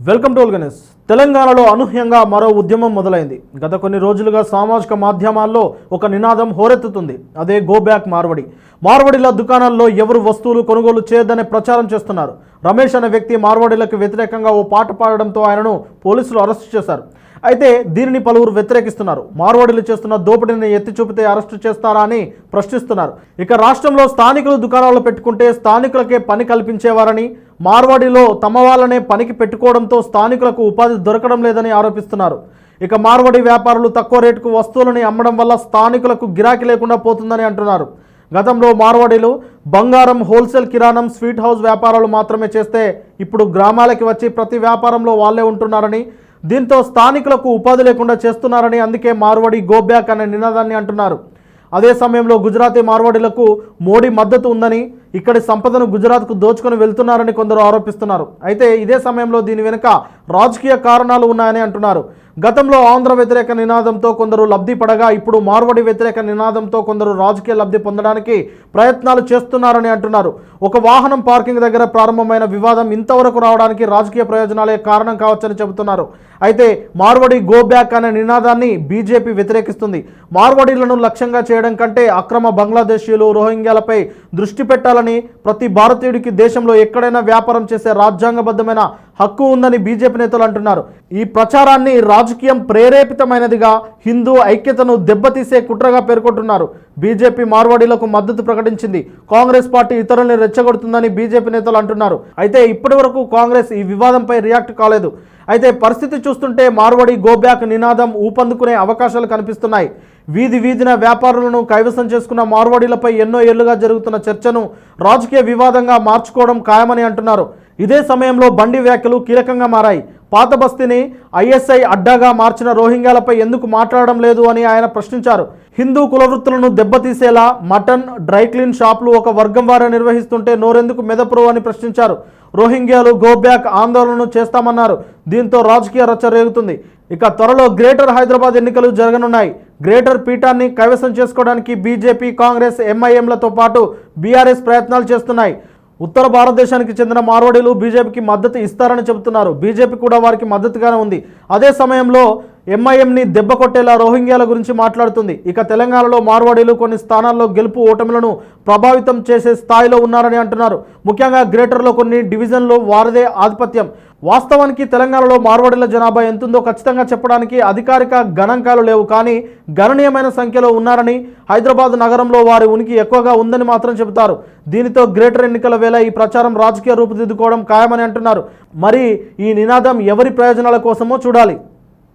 Welcome to Ganesh. తెలంగాణలో అనూహ్యంగా మరో ఉద్యమం మొదలైంది. గత కొన్ని రోజులుగా సామాజిక మాధ్యమాల్లో ఒక నినాదం హోరెత్తుతుంది. అదే గో బ్యాక్ మార్వడి. మార్వడిల దుకాణాల్లో ఎవరు వస్తువులు కొనుగోలు చేయొద్దనే ప్రచారం చేస్తున్నారు. రమేష్ అనే వ్యక్తి మార్వడిలకు వ్యతిరేకంగా ఓ పాట పాడడంతో ఆయనను పోలీసులు అరెస్టు చేశారు. అయితే దీనిని పలువురు వ్యతిరేకిస్తున్నారు. మార్వాడీలు చేస్తున్న దోపిడీని ఎత్తి చూపితే అరెస్టు చేస్తారా అని ప్రశ్నిస్తున్నారు. ఇక రాష్ట్రంలో స్థానికులు దుకాణాలు పెట్టుకుంటే స్థానికులకే పని కల్పించేవారని మార్వాడిలో తమ వాళ్ళనే పనికి పెట్టుకోవడంతో స్థానికులకు ఉపాధి దొరకడం లేదని ఆరోపిస్తున్నారు. ఇక మార్వాడి వ్యాపారులు తక్కువ రేటుకు వస్తువులని అమ్మడం వల్ల స్థానికులకు గిరాకీ లేకుండా పోతుందని అంటున్నారు. గతంలో మార్వాడీలు బంగారం హోల్సేల్ కిరాణం స్వీట్ హౌస్ వ్యాపారాలు మాత్రమే చేస్తే ఇప్పుడు గ్రామాలకి వచ్చి ప్రతి వ్యాపారంలో వాళ్ళే ఉంటున్నారని దీంతో స్థానికులకు ఉపాధి లేకుండా చేస్తున్నారని అందుకే మార్వాడి గోబ్యాక్ అనే నినాదాన్ని అంటున్నారు. అదే సమయంలో గుజరాతీ మార్వాడీలకు మోడీ మద్దతు ఉందని ఇక్కడి సంపదను గుజరాత్కు దోచుకొని వెళ్తున్నారని కొందరు ఆరోపిస్తున్నారు. అయితే ఇదే సమయంలో దీని వెనుక రాజకీయ కారణాలు ఉన్నాయని అంటున్నారు. గతంలో ఆంధ్ర వ్యతిరేక నినాదంతో కొందరు లబ్ధి పడగా ఇప్పుడు మార్వడి వ్యతిరేక నినాదంతో కొందరు రాజకీయ లబ్ధి పొందడానికి ప్రయత్నాలు చేస్తున్నారని అంటున్నారు. ఒక వాహనం పార్కింగ్ దగ్గర ప్రారంభమైన వివాదం ఇంతవరకు రావడానికి రాజకీయ ప్రయోజనాలే కారణం కావచ్చని చెబుతున్నారు. అయితే మార్వడి గో బ్యాక్ అనే నినాదాన్ని బీజేపీ వ్యతిరేకిస్తుంది. మార్వడీలను లక్ష్యంగా చేయడం కంటే అక్రమ బంగ్లాదేశీయులు రోహింగ్యాలపై దృష్టి పెట్టాలని ప్రతి భారతీయుడికి దేశంలో ఎక్కడైనా వ్యాపారం చేసే రాజ్యాంగబద్ధమైన హక్కు ఉందని బీజేపీ నేతలు అంటున్నారు. ఈ ప్రచారాన్ని రాజకీయం ప్రేరేపితమైనదిగా హిందూ ఐక్యతను దెబ్బతీసే కుట్రగా పేర్కొంటున్నారు. బీజేపీ మార్వాడీలకు మద్దతు ప్రకటించింది. కాంగ్రెస్ పార్టీ ఇతరుల్ని రెచ్చగొడుతుందని బీజేపీ నేతలు అంటున్నారు. అయితే ఇప్పటి వరకు కాంగ్రెస్ ఈ వివాదంపై రియాక్ట్ కాలేదు. అయితే పరిస్థితి చూస్తుంటే మార్వాడి గోబ్యాక్ నినాదం ఊపందుకునే అవకాశాలు కనిపిస్తున్నాయి. వీధి వీధిన వ్యాపారులను కైవసం చేసుకున్న మార్వాడీలపై ఎన్నో ఏళ్ళుగా జరుగుతున్న చర్చను రాజకీయ వివాదంగా మార్చుకోవడం ఖాయమని అంటున్నారు. ఇదే సమయంలో బండి వ్యాఖ్యలు కీలకంగా మారాయి. పాత బస్తీని ఐఎస్ఐ అడ్డాగా మార్చిన రోహింగ్యాలపై ఎందుకు మాట్లాడడం లేదు అని ఆయన ప్రశ్నించారు. హిందూ కులవృత్తులను దెబ్బతీసేలా మటన్ డ్రై క్లీన్ షాపులు ఒక వర్గం వారే నిర్వహిస్తుంటే నోరెందుకు మెదపురు అని ప్రశ్నించారు. రోహింగ్యాలు గోబ్యాక్ ఆందోళనను చేస్తామన్నారు. దీంతో రాజకీయ రచ్చ రేగుతుంది. ఇక త్వరలో గ్రేటర్ హైదరాబాద్ ఎన్నికలు జరగనున్నాయి. గ్రేటర్ పీఠాన్ని కైవసం చేసుకోవడానికి బీజేపీ కాంగ్రెస్ ఎంఐఎంలతో పాటు బీఆర్ఎస్ ప్రయత్నాలు చేస్తున్నాయి. ఉత్తర భారతదేశానికి చెందిన మార్వాడీలు బీజేపీకి మద్దతు ఇస్తారని చెబుతున్నారు. బీజేపీ కూడా వారికి మద్దతుగానే ఉంది. అదే సమయంలో ఎంఐఎంని దెబ్బ కొట్టేలా రోహింగ్యాల గురించి మాట్లాడుతుంది. ఇక తెలంగాణలో మార్వాడీలు కొన్ని స్థానాల్లో గెలుపు ఓటములను ప్రభావితం చేసే స్థాయిలో ఉన్నారని అంటున్నారు. ముఖ్యంగా గ్రేటర్లో కొన్ని డివిజన్లు వారిదే ఆధిపత్యం. వాస్తవానికి తెలంగాణలో మార్వాడీల జనాభా ఎంతుందో ఖచ్చితంగా చెప్పడానికి అధికారిక గణాంకాలు లేవు. కానీ గణనీయమైన సంఖ్యలో ఉన్నారని హైదరాబాద్ నగరంలో వారి ఉనికి ఎక్కువగా ఉందని మాత్రం చెబుతారు. దీనితో గ్రేటర్ ఎన్నికల వేళ ఈ ప్రచారం రాజకీయ రూపుదిద్దుకోవడం ఖాయమని అంటున్నారు. మరి ఈ నినాదం ఎవరి ప్రయోజనాల కోసమో చూడాలి.